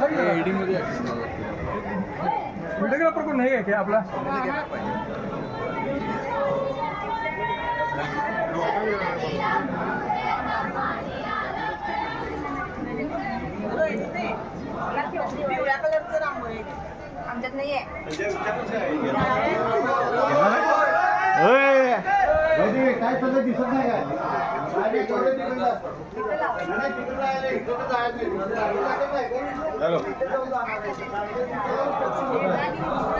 असा की जरा. एडी मध्ये व्हिडिओग्राफर कोण नाही आहे काय आपला? पिवळ्या कलरचं रांगोळी आमच्यात नाहीये काय सगळं दिसत नाही काय? आणि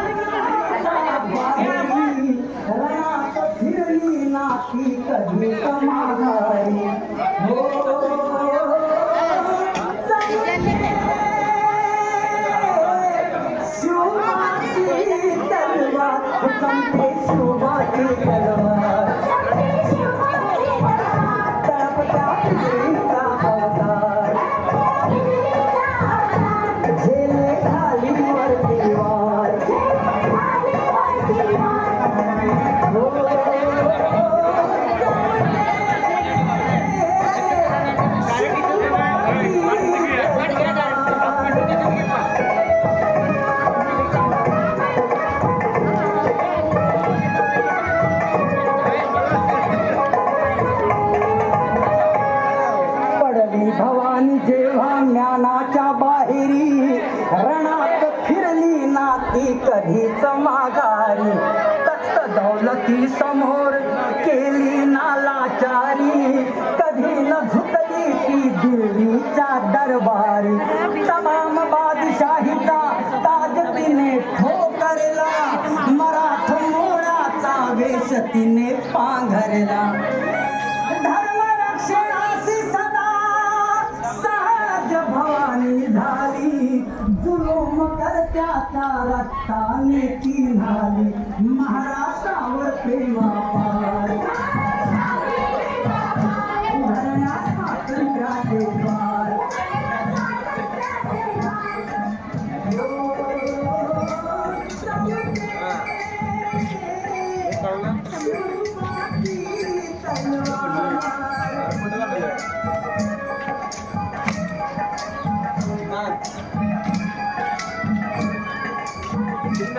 Thank you. ती कधीच माघारी तख्त दौलती समोर केली नालाचारी. कधी न झुकली ती दिल्लीच्या दरबारी. तमाम बादशाहीचा ताज तिने ठोकरला मराठ मोळाचा वेश तिने पांघरला. त्या करत्याच्या रक्ताने ती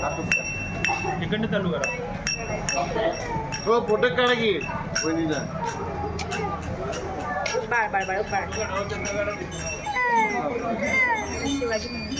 Gracias. तिकडनं चालू करा. हो फोटो काढा की वहिनीचा बाळ बाळ बाळ बाळ. शिवाजी